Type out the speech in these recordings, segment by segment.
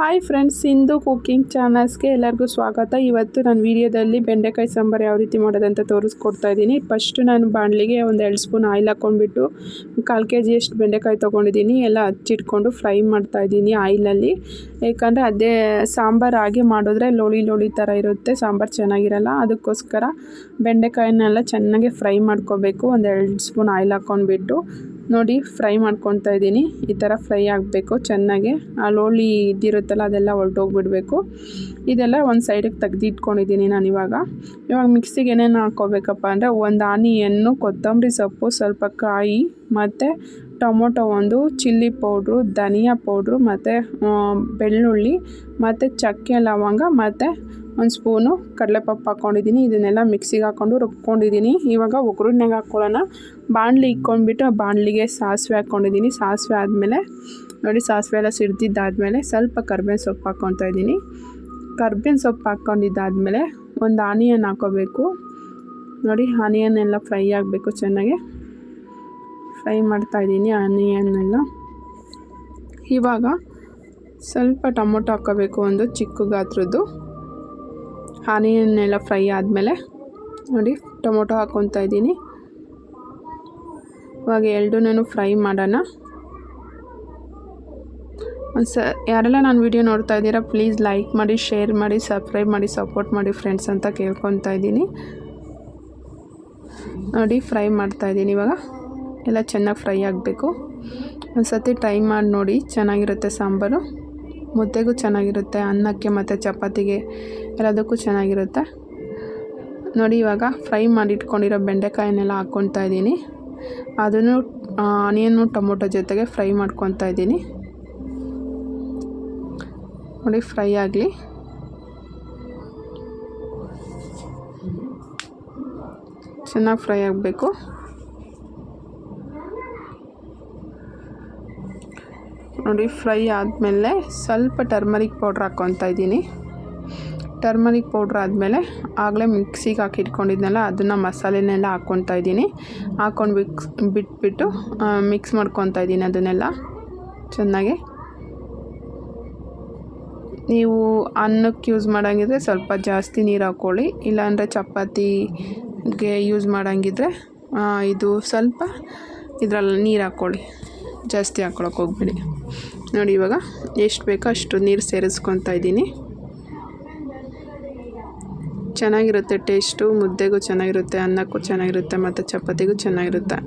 Hi friends Sindhu cooking ಚಾನಲ್ಸ್ಗೆ ಎಲ್ಲರಿಗೂ ಸ್ವಾಗತ. ಇವತ್ತು ನಾನು ವಿಡಿಯೋದಲ್ಲಿ ಬೆಂಡೆಕಾಯಿ ಸಾಂಬಾರು ಯಾವ ರೀತಿ ಮಾಡೋದಂತ ತೋರಿಸ್ಕೊಡ್ತಾ ಇದ್ದೀನಿ. ಫಸ್ಟು ನಾನು ಬಾಣಲಿಗೆ ಒಂದು ಎರಡು ಸ್ಪೂನ್ ಆಯಿಲ್ ಹಾಕ್ಕೊಂಡ್ಬಿಟ್ಟು ಕಾಲು ಕೆ ಜಿಯಷ್ಟು ಬೆಂಡೆಕಾಯಿ ತೊಗೊಂಡಿದ್ದೀನಿ. ಎಲ್ಲ ಹಚ್ಚಿಟ್ಕೊಂಡು ಫ್ರೈ ಮಾಡ್ತಾ ಇದ್ದೀನಿ ಆಯಿಲಲ್ಲಿ. ಏಕೆಂದರೆ ಅದೇ ಸಾಂಬಾರು ಹಾಗೆ ಮಾಡಿದ್ರೆ ಲೋಳಿ ಲೋಳಿ ಥರ ಇರುತ್ತೆ, ಸಾಂಬಾರು ಚೆನ್ನಾಗಿರಲ್ಲ. ಅದಕ್ಕೋಸ್ಕರ ಬೆಂಡೆಕಾಯಿನೆಲ್ಲ ಚೆನ್ನಾಗಿ ಫ್ರೈ ಮಾಡ್ಕೋಬೇಕು. ಒಂದು ಎರಡು ಸ್ಪೂನ್ ಆಯಿಲ್ ಹಾಕ್ಕೊಂಡ್ಬಿಟ್ಟು ನೋಡಿ, ಫ್ರೈ ಮಾಡ್ಕೊತಾ ಇದ್ದೀನಿ. ಈ ಥರ ಫ್ರೈ ಆಗಬೇಕು, ಚೆನ್ನಾಗಿ. ಆ ಲೋಳಿ ಇದ್ದಿರುತ್ತಲ್ಲ, ಅದೆಲ್ಲ ಹೊರ್ಟೋಗ್ಬಿಡಬೇಕು ಇದೆಲ್ಲ ಒಂದು ಸೈಡಿಗೆ ತೆಗ್ದಿಟ್ಕೊಂಡಿದ್ದೀನಿ ನಾನು ಇವಾಗ. ಇವಾಗ ಮಿಕ್ಸಿಗೆ ಏನೇನು ಹಾಕ್ಕೋಬೇಕಪ್ಪ ಅಂದರೆ, ಒಂದು ಆನಿಯನ್ನು, ಕೊತ್ತಂಬರಿ ಸೊಪ್ಪು, ಸ್ವಲ್ಪ ಕಾಯಿ, ಮತ್ತು ಟೊಮೊಟೊ ಒಂದು, ಚಿಲ್ಲಿ ಪೌಡ್ರು, ಧನಿಯಾ ಪೌಡ್ರು ಮತ್ತು ಬೆಳ್ಳುಳ್ಳಿ ಮತ್ತು ಚಕ್ಕೆ ಲವಂಗ ಮತ್ತು ಒಂದು ಸ್ಪೂನು ಕಡಲೆಪಪ್ಪು ಹಾಕ್ಕೊಂಡಿದ್ದೀನಿ ಇದನ್ನೆಲ್ಲ ಮಿಕ್ಸಿಗೆ ಹಾಕ್ಕೊಂಡು ರುಬ್ಕೊಂಡಿದ್ದೀನಿ. ಇವಾಗ ಒಗ್ಗರಣೆಗೆ ಹಾಕ್ಕೊಳ್ಳೋಣ ಬಾಣಲಿ ಇಕ್ಕೊಂಡ್ಬಿಟ್ಟು ಆ ಬಾಣಲಿಗೆ ಸಾಸಿವೆ ಹಾಕ್ಕೊಂಡಿದ್ದೀನಿ ಸಾಸಿವೆ ಆದಮೇಲೆ, ನೋಡಿ ಸಾಸಿವೆ ಎಲ್ಲ ಸಿಡ್ದಿದ್ದಾದಮೇಲೆ ಸ್ವಲ್ಪ ಕರ್ಬೇವಿನ ಸೊಪ್ಪು ಹಾಕ್ಕೊತಾ ಇದ್ದೀನಿ. ಕರ್ಬೇವಿನ ಸೊಪ್ಪು ಹಾಕ್ಕೊಂಡಿದ್ದಾದಮೇಲೆ ಒಂದು ಆನಿಯನ್ ಹಾಕ್ಕೋಬೇಕು ನೋಡಿ ಆನಿಯನ್ ಎಲ್ಲ ಫ್ರೈ ಆಗಬೇಕು ಚೆನ್ನಾಗಿ. ಫ್ರೈ ಮಾಡ್ತಾಯಿದ್ದೀನಿ ಆನಿಯನ್ನೆಲ್ಲ ಇವಾಗ ಸ್ವಲ್ಪ ಟೊಮೊಟೊ ಹಾಕೋಬೇಕು ಒಂದು ಚಿಕ್ಕ ಗಾತ್ರದ್ದು. ಆನಿಯನ್ನೆಲ್ಲ ಫ್ರೈ ಆದಮೇಲೆ ನೋಡಿ, ಟೊಮೊಟೊ ಹಾಕ್ಕೊತಾ ಇದ್ದೀನಿ. ಇವಾಗ ಎರಡೂ ಫ್ರೈ ಮಾಡೋಣ. ಒಂದು ಸ ಯಾರೆಲ್ಲ ನಾನು ವೀಡಿಯೋ ನೋಡ್ತಾ ಇದ್ದೀರಾ, ಪ್ಲೀಸ್ ಲೈಕ್ ಮಾಡಿ, ಶೇರ್ ಮಾಡಿ, ಸಬ್ಸ್ಕ್ರೈಬ್ ಮಾಡಿ, ಸಪೋರ್ಟ್ ಮಾಡಿ ಫ್ರೆಂಡ್ಸ್ ಅಂತ ಕೇಳ್ಕೊತಾ ಇದ್ದೀನಿ. ನೋಡಿ, ಫ್ರೈ ಮಾಡ್ತಾಯಿದ್ದೀನಿ ಇವಾಗ. ಎಲ್ಲ ಚೆನ್ನಾಗಿ ಫ್ರೈ ಆಗಬೇಕು. ಒಂದು ಸತಿ ಟ್ರೈ ಮಾಡಿ ನೋಡಿ, ಚೆನ್ನಾಗಿರುತ್ತೆ ಸಾಂಬಾರು. ಮುದ್ದೆಗೂ ಚೆನ್ನಾಗಿರುತ್ತೆ, ಅನ್ನಕ್ಕೆ ಮತ್ತು ಚಪಾತಿಗೆ ಎಲ್ಲದಕ್ಕೂ ಚೆನ್ನಾಗಿರುತ್ತೆ. ನೋಡಿ, ಇವಾಗ ಫ್ರೈ ಮಾಡಿ ಇಟ್ಕೊಂಡಿರೋ ಬೆಂಡೆಕಾಯನ್ನೆಲ್ಲ ಹಾಕ್ಕೊತಾ ಇದ್ದೀನಿ. ಅದನ್ನು ಆನಿಯನ್ನು, ಟೊಮೊಟೊ ಜೊತೆಗೆ ಫ್ರೈ ಮಾಡ್ಕೊತಾ ಇದ್ದೀನಿ. ನೋಡಿ, ಫ್ರೈ ಆಗಲಿ. ಚೆನ್ನಾಗಿ ಫ್ರೈ ಆಗಬೇಕು. ನೋಡಿ, ಫ್ರೈ ಆದಮೇಲೆ ಸ್ವಲ್ಪ ಟರ್ಮರಿಕ್ ಪೌಡ್ರ್ ಹಾಕ್ಕೊತಾ ಇದ್ದೀನಿ. ಟರ್ಮರಿಕ್ ಪೌಡ್ರ್ ಆದಮೇಲೆ ಆಗಲೇ ಮಿಕ್ಸಿಗೆ ಹಾಕಿಟ್ಕೊಂಡಿದ್ನಲ್ಲ, ಅದನ್ನು ಮಸಾಲೆನೆಲ್ಲ ಹಾಕ್ಕೊತಾ ಇದ್ದೀನಿ. ಹಾಕ್ಕೊಂಡು ಬಿಕ್ಸ್ ಬಿಟ್ಬಿಟ್ಟು ಮಿಕ್ಸ್ ಮಾಡ್ಕೊತಾ ಇದ್ದೀನಿ ಅದನ್ನೆಲ್ಲ ಚೆನ್ನಾಗಿ. ನೀವು ಅನ್ನಕ್ಕೆ ಯೂಸ್ ಮಾಡೋಂಗಿದ್ರೆ ಸ್ವಲ್ಪ ಜಾಸ್ತಿ ನೀರು ಹಾಕ್ಕೊಳ್ಳಿ, ಇಲ್ಲಾಂದರೆ ಚಪಾತಿಗೆ ಯೂಸ್ ಮಾಡೋಂಗಿದ್ರೆ ಇದು ಸ್ವಲ್ಪ ಇದರಲ್ಲಿ ನೀರು ಹಾಕ್ಕೊಳ್ಳಿ. ಜಾಸ್ತಿ ಹಾಕ್ಕೊಳಕ್ಕೆ ಹೋಗ್ಬೇಡಿ. ನೋಡಿ ಇವಾಗ ಎಷ್ಟು ಬೇಕೋ ಅಷ್ಟು ನೀರು ಸೇರಿಸ್ಕೊತಾ ಇದ್ದೀನಿ. ಚೆನ್ನಾಗಿರುತ್ತೆ ಟೇಸ್ಟು, ಮುದ್ದೆಗೂ ಚೆನ್ನಾಗಿರುತ್ತೆ, ಅನ್ನಕ್ಕೂ ಚೆನ್ನಾಗಿರುತ್ತೆ, ಮತ್ತು ಚಪಾತಿಗೂ ಚೆನ್ನಾಗಿರುತ್ತೆ.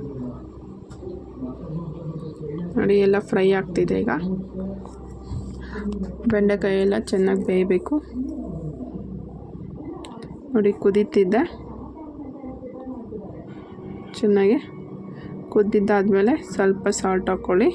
ನೋಡಿ ಎಲ್ಲ ಫ್ರೈ ಆಗ್ತಿದೆ ಈಗ. ಬೆಂಡೆಕಾಯಿ ಎಲ್ಲ ಚೆನ್ನಾಗಿ ಬೇಯಬೇಕು. ನೋಡಿ ಕುದೀತಿದ್ದೆ. ಚೆನ್ನಾಗಿ ಕುದ್ದಿದ್ದಾದಮೇಲೆ ಸ್ವಲ್ಪ ಸಾಲ್ಟ್ ಹಾಕ್ಕೊಳ್ಳಿ